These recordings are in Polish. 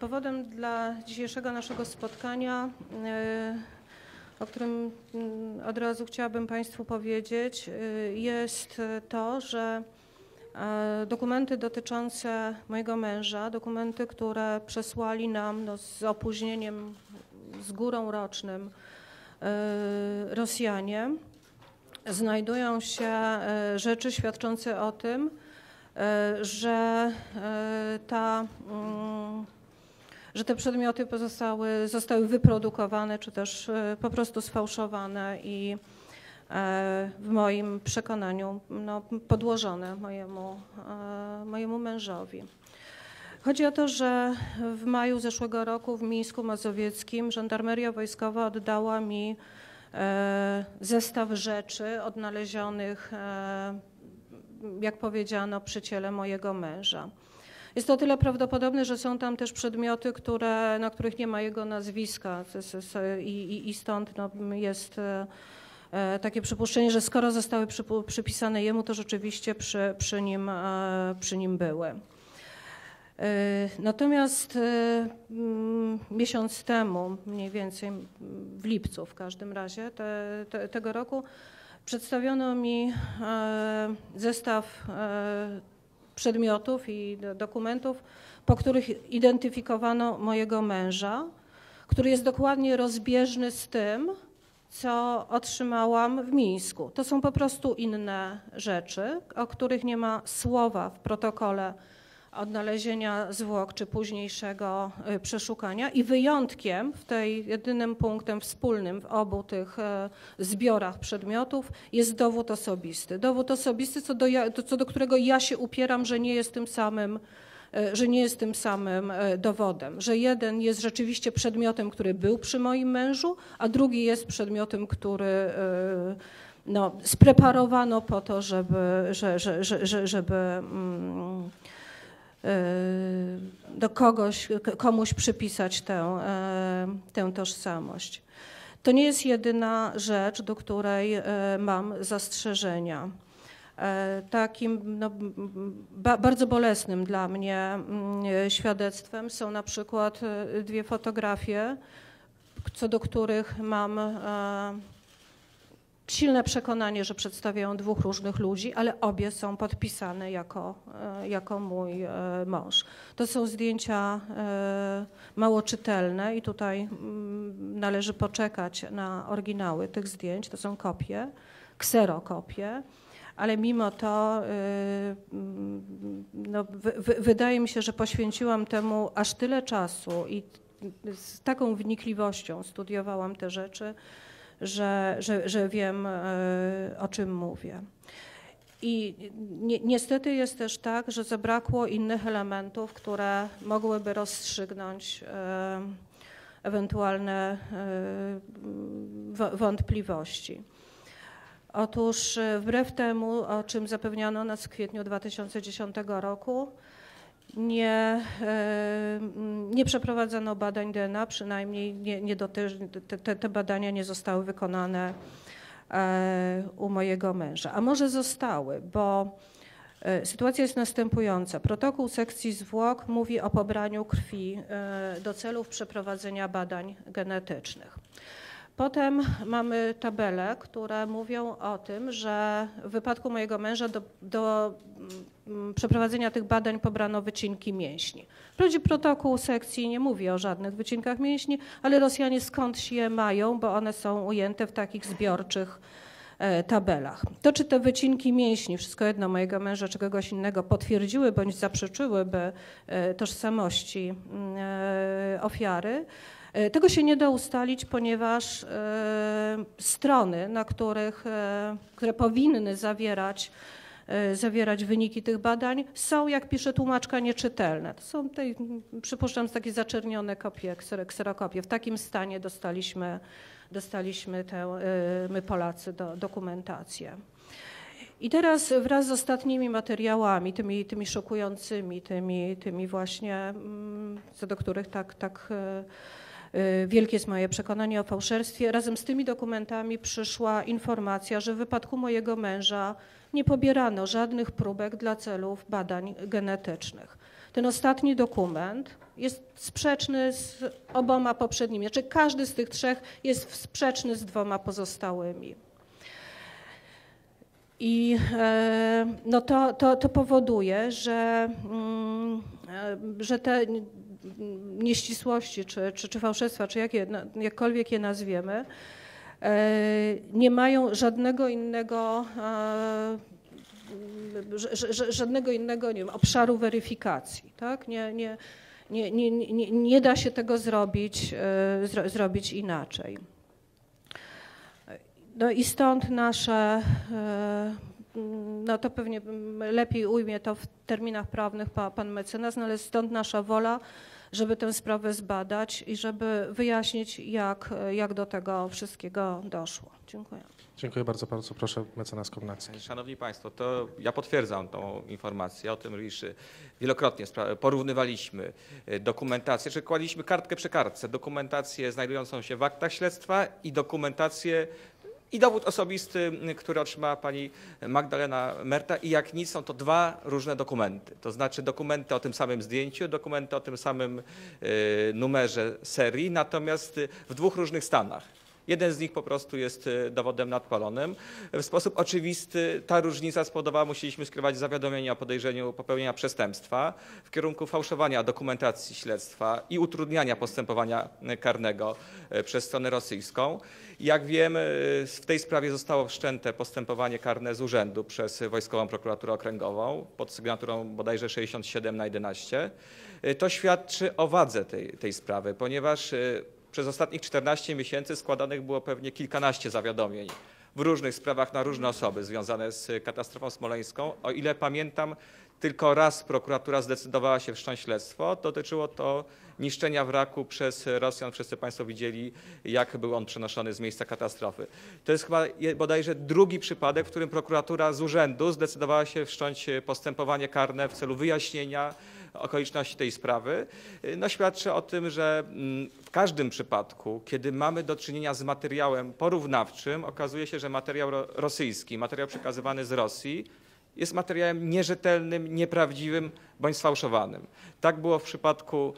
Powodem dla dzisiejszego naszego spotkania, e, o którym mm, od razu chciałabym Państwu powiedzieć, e, jest to, że dokumenty dotyczące mojego męża, dokumenty, które przesłali nam no, z opóźnieniem, z górą rocznym Rosjanie, znajdują się rzeczy świadczące o tym, że ta mm, że te przedmioty pozostały, zostały wyprodukowane czy też e, po prostu sfałszowane i e, w moim przekonaniu no, podłożone mojemu, e, mojemu mężowi. Chodzi o to, że w maju zeszłego roku w Mińsku Mazowieckim żandarmeria wojskowa oddała mi zestaw rzeczy odnalezionych, jak powiedziano, przy ciele mojego męża. Jest to tyle prawdopodobne, że są tam też przedmioty, które, na których nie ma jego nazwiska i, i stąd no, jest e, e, takie przypuszczenie, że skoro zostały przypisane jemu, to rzeczywiście przy, przy, nim, e, przy nim były. Natomiast mm, miesiąc temu, mniej więcej w lipcu w każdym razie te, te, tego roku, przedstawiono mi zestaw przedmiotów i dokumentów, po których identyfikowano mojego męża, który jest dokładnie rozbieżny z tym, co otrzymałam w Mińsku. To są po prostu inne rzeczy, o których nie ma słowa w protokole odnalezienia zwłok czy późniejszego y, przeszukania i wyjątkiem, w tej jedynym punktem wspólnym w obu tych e, zbiorach przedmiotów jest dowód osobisty. Dowód osobisty, co do, co do którego ja się upieram, że nie jest tym samym e, że nie jest tym samym e, dowodem, że jeden jest rzeczywiście przedmiotem, który był przy moim mężu, a drugi jest przedmiotem, który no, spreparowano po to, żeby, że, że, że, żeby mm, do kogoś, komuś przypisać tę, e, tę tożsamość. To nie jest jedyna rzecz, do której e, mam zastrzeżenia. E, takim no, ba, bardzo bolesnym dla mnie mm, świadectwem są na przykład dwie fotografie, co do których mam silne przekonanie, że przedstawiają dwóch różnych ludzi, ale obie są podpisane jako, e, jako mój e, mąż. To są zdjęcia e, mało czytelne i tutaj mm, należy poczekać na oryginały tych zdjęć. To są kopie, kserokopie ale mimo to mm, no, wydaje mi się, że poświęciłam temu aż tyle czasu i z taką wnikliwością studiowałam te rzeczy, że, że, że wiem, e, o czym mówię. I ni niestety jest też tak, że zabrakło innych elementów, które mogłyby rozstrzygnąć e, ewentualne e, wątpliwości. Otóż wbrew temu, o czym zapewniano nas w kwietniu 2010 roku, nie, e, nie przeprowadzono badań DNA, przynajmniej nie, nie te, te badania nie zostały wykonane e, u mojego męża. A może zostały, bo e, sytuacja jest następująca. Protokół sekcji zwłok mówi o pobraniu krwi do celów przeprowadzenia badań genetycznych. Potem mamy tabele, które mówią o tym, że w wypadku mojego męża do, do mm, przeprowadzenia tych badań pobrano wycinki mięśni. Wprawdzie protokół sekcji nie mówi o żadnych wycinkach mięśni, ale Rosjanie skądś je mają, bo one są ujęte w takich zbiorczych e, tabelach. To, czy te wycinki mięśni, wszystko jedno mojego męża czy kogoś innego, potwierdziły bądź zaprzeczyłyby e, tożsamości mm, e, ofiary, tego się nie da ustalić, ponieważ e, strony, na których, e, które powinny zawierać, zawierać wyniki tych badań, są, jak pisze tłumaczka, nieczytelne. To są, tej, przypuszczam, takie zaczernione kopie, kserokopie. W takim stanie dostaliśmy, dostaliśmy tę, my Polacy, do, dokumentację. I teraz wraz z ostatnimi materiałami, tymi, tymi szokującymi, tymi, tymi właśnie, mm, co do których tak, tak wielkie jest moje przekonanie o fałszerstwie. Razem z tymi dokumentami przyszła informacja, że w wypadku mojego męża nie pobierano żadnych próbek dla celów badań genetycznych. Ten ostatni dokument jest sprzeczny z oboma poprzednimi. Znaczy każdy z tych trzech jest sprzeczny z dwoma pozostałymi. I e, no to, to, to powoduje, że, mm, e, że te nieścisłości, czy, czy, czy fałszerstwa, czy jakie, jakkolwiek je nazwiemy, e, nie mają żadnego innego żadnego innego nie wiem, obszaru weryfikacji. Tak? Nie, nie, nie, nie, nie, nie da się tego zrobić, zro, zrobić inaczej. No i stąd nasze, e, no to pewnie lepiej ujmie to w terminach prawnych pan mecenas, no ale stąd nasza wola, żeby tę sprawę zbadać i żeby wyjaśnić, jak, jak do tego wszystkiego doszło. Dziękuję. Dziękuję bardzo, bardzo proszę mecenas Komnacki. Szanowni Państwo, to ja potwierdzam tą informację o tym, iż wielokrotnie porównywaliśmy e, dokumentację, czy kładliśmy kartkę przy kartce, dokumentację znajdującą się w aktach śledztwa i dokumentację i dowód osobisty, który otrzymała pani Magdalena Merta i jak nic są to dwa różne dokumenty. To znaczy dokumenty o tym samym zdjęciu, dokumenty o tym samym e, numerze serii, natomiast w dwóch różnych stanach. Jeden z nich po prostu jest e, dowodem nadpalonym. W sposób oczywisty ta różnica spowodowała, musieliśmy skierować zawiadomienie o podejrzeniu popełnienia przestępstwa w kierunku fałszowania dokumentacji śledztwa i utrudniania postępowania karnego e, przez stronę rosyjską. Jak wiem, w tej sprawie zostało wszczęte postępowanie karne z urzędu przez Wojskową Prokuraturę Okręgową pod sygnaturą bodajże 67 na 11. To świadczy o wadze tej, tej sprawy, ponieważ przez ostatnich 14 miesięcy składanych było pewnie kilkanaście zawiadomień w różnych sprawach na różne osoby związane z katastrofą smoleńską. O ile pamiętam, tylko raz prokuratura zdecydowała się wszcząć śledztwo. Dotyczyło to niszczenia wraku przez Rosjan. Wszyscy Państwo widzieli, jak był on przenoszony z miejsca katastrofy. To jest chyba bodajże drugi przypadek, w którym prokuratura z urzędu zdecydowała się wszcząć postępowanie karne w celu wyjaśnienia okoliczności tej sprawy, no świadczy o tym, że mm, w każdym przypadku, kiedy mamy do czynienia z materiałem porównawczym, okazuje się, że materiał rosyjski, materiał przekazywany z Rosji jest materiałem nierzetelnym, nieprawdziwym bądź sfałszowanym. Tak było w przypadku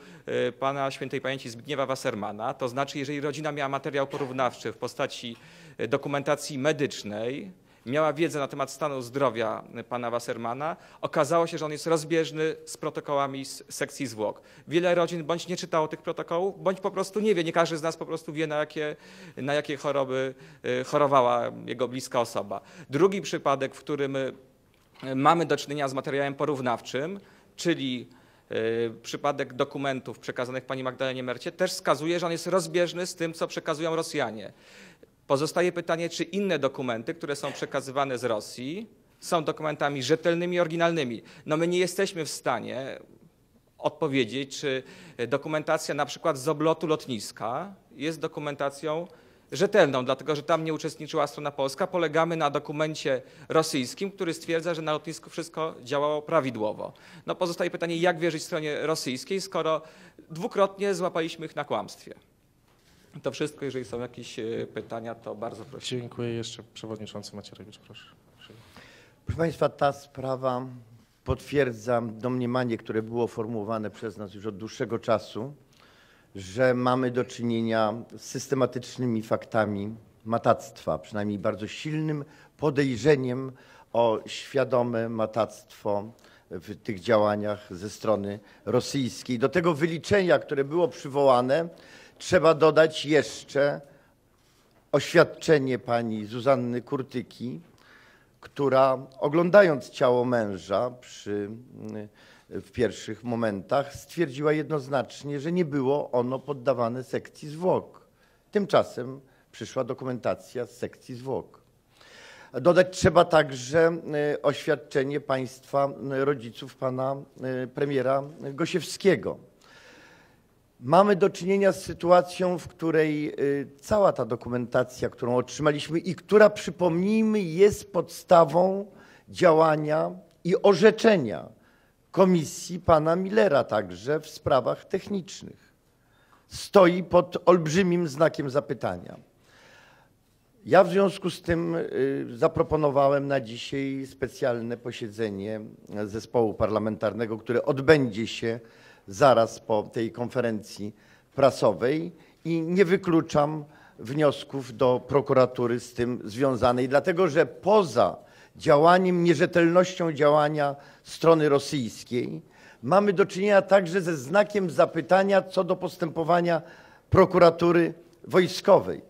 y, pana świętej pamięci Zbigniewa Wassermana, to znaczy jeżeli rodzina miała materiał porównawczy w postaci y, dokumentacji medycznej, miała wiedzę na temat stanu zdrowia pana Wassermana, okazało się, że on jest rozbieżny z protokołami z sekcji zwłok. Wiele rodzin bądź nie czytało tych protokołów, bądź po prostu nie wie. Nie każdy z nas po prostu wie, na jakie, na jakie choroby y, chorowała jego bliska osoba. Drugi przypadek, w którym mamy do czynienia z materiałem porównawczym, czyli y, przypadek dokumentów przekazanych pani Magdalenie Mercie też wskazuje, że on jest rozbieżny z tym, co przekazują Rosjanie. Pozostaje pytanie, czy inne dokumenty, które są przekazywane z Rosji, są dokumentami rzetelnymi, oryginalnymi. No my nie jesteśmy w stanie odpowiedzieć, czy dokumentacja na przykład z oblotu lotniska jest dokumentacją rzetelną, dlatego że tam nie uczestniczyła strona polska. Polegamy na dokumencie rosyjskim, który stwierdza, że na lotnisku wszystko działało prawidłowo. No pozostaje pytanie, jak wierzyć stronie rosyjskiej, skoro dwukrotnie złapaliśmy ich na kłamstwie. To wszystko, jeżeli są jakieś e, pytania, to bardzo proszę. Dziękuję. Jeszcze przewodniczący Macierewicz, proszę. Proszę Państwa, ta sprawa potwierdza domniemanie, które było formułowane przez nas już od dłuższego czasu, że mamy do czynienia z systematycznymi faktami matactwa, przynajmniej bardzo silnym podejrzeniem o świadome matactwo w tych działaniach ze strony rosyjskiej. Do tego wyliczenia, które było przywołane, trzeba dodać jeszcze oświadczenie pani Zuzanny Kurtyki, która oglądając ciało męża przy w pierwszych momentach stwierdziła jednoznacznie, że nie było ono poddawane sekcji zwłok. Tymczasem przyszła dokumentacja z sekcji zwłok. Dodać trzeba także e, oświadczenie państwa rodziców pana e, premiera Gosiewskiego. Mamy do czynienia z sytuacją, w której e, cała ta dokumentacja, którą otrzymaliśmy i która, przypomnijmy, jest podstawą działania i orzeczenia komisji pana Millera także w sprawach technicznych. Stoi pod olbrzymim znakiem zapytania. Ja w związku z tym y, zaproponowałem na dzisiaj specjalne posiedzenie zespołu parlamentarnego, które odbędzie się zaraz po tej konferencji prasowej i nie wykluczam wniosków do prokuratury z tym związanej, dlatego że poza działaniem, nierzetelnością działania strony rosyjskiej mamy do czynienia także ze znakiem zapytania co do postępowania prokuratury wojskowej,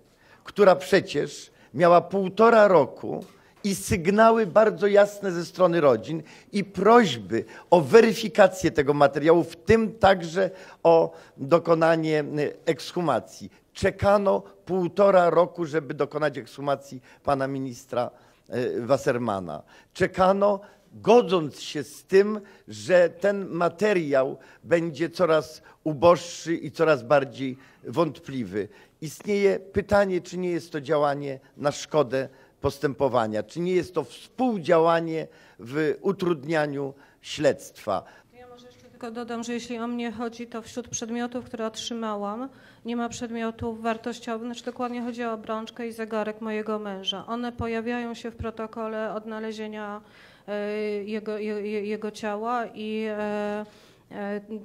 która przecież miała półtora roku i sygnały bardzo jasne ze strony rodzin i prośby o weryfikację tego materiału, w tym także o dokonanie y, ekshumacji. Czekano półtora roku, żeby dokonać ekshumacji pana ministra y, Wassermana. Czekano, godząc się z tym, że ten materiał będzie coraz uboższy i coraz bardziej wątpliwy. Istnieje pytanie, czy nie jest to działanie na szkodę postępowania, czy nie jest to współdziałanie w utrudnianiu śledztwa. Ja może jeszcze tylko dodam, że jeśli o mnie chodzi, to wśród przedmiotów, które otrzymałam, nie ma przedmiotów wartościowych, znaczy dokładnie chodzi o obrączkę i zegarek mojego męża. One pojawiają się w protokole odnalezienia e, jego, je, je- jego ciała i e,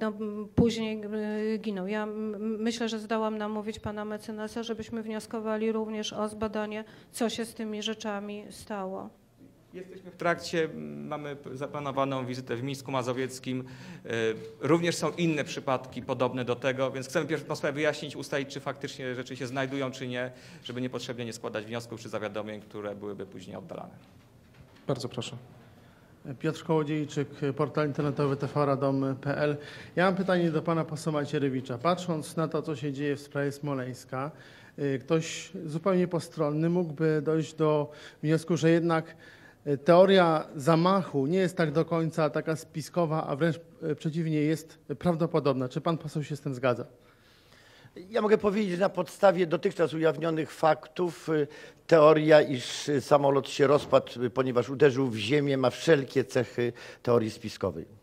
no, m, później e, ginął. Ja myślę, że zdałam namówić pana mecenasa, żebyśmy wnioskowali również o zbadanie, co się z tymi rzeczami stało. Jesteśmy w trakcie, mamy zaplanowaną wizytę w Mińsku Mazowieckim. Y, Również są inne przypadki podobne do tego, więc chcemy pierwszą sprawę wyjaśnić, ustalić, czy faktycznie rzeczy się znajdują, czy nie, żeby niepotrzebnie nie składać wniosków czy zawiadomień, które byłyby później oddalane. Bardzo proszę. Piotr Kołodziejczyk, portal internetowy tvradom.pl. Ja mam pytanie do pana posła Macierewicza. Patrząc na to, co się dzieje w sprawie Smoleńska, y, ktoś zupełnie postronny mógłby dojść do wniosku, że jednak y, teoria zamachu nie jest tak do końca taka spiskowa, a wręcz y, przeciwnie jest prawdopodobna. Czy pan poseł się z tym zgadza? Ja mogę powiedzieć, na podstawie dotychczas ujawnionych faktów y, teoria, iż y, samolot się rozpadł, y, ponieważ uderzył w ziemię, ma wszelkie cechy teorii spiskowej.